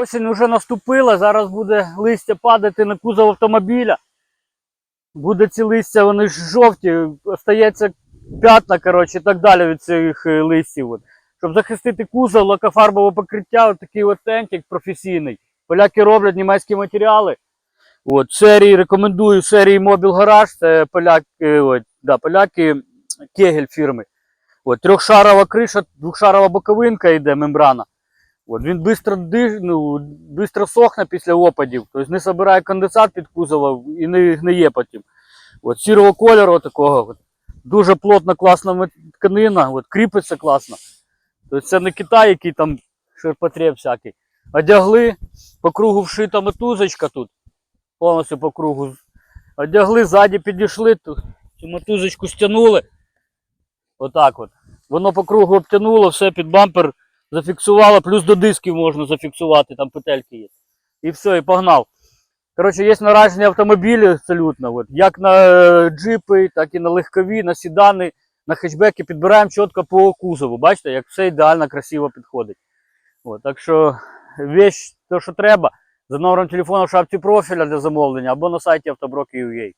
Осінь вже наступила, зараз буде листя падати на кузов автомобіля. Буде ці листя, вони ж жовті, остається п'ятна, коротше, і так далі від цих е, листів. От. Щоб захистити кузов, лакофарбове покриття, от такий от тентик професійний. Поляки роблять німецькі матеріали. От, серії рекомендую серії Mobile Garage, це поляки, от, да, поляки Кегель фірми. От, трьохшарова криша, двохшарова боковинка йде мембрана. От, він швидко, ну, сохне після опадів, тобто не збирає конденсат під кузовом і не гниє потім. От, сірого кольору такого. От, дуже плотна, класна тканина, от, кріпиться класно. Тобто це не Китай, який там ширпотреб всякий. Одягли, по кругу вшита мотузочка тут. Повністю по кругу. Одягли, ззаді підійшли, цю мотузочку стягнули. Отак от. Воно по кругу обтянуло, все під бампер зафіксувало, плюс до дисків можна зафіксувати, там петельки є. І все, і погнав. Коротше, є наражені автомобілі абсолютно. От. Як на е, джипи, так і на легкові, на сідани, на хетчбеки підбираємо чітко по кузову. Бачите, як все ідеально красиво підходить. От, так що вещь, то, що треба, за номером телефону в шапці профіля для замовлення або на сайті автоброки.ua.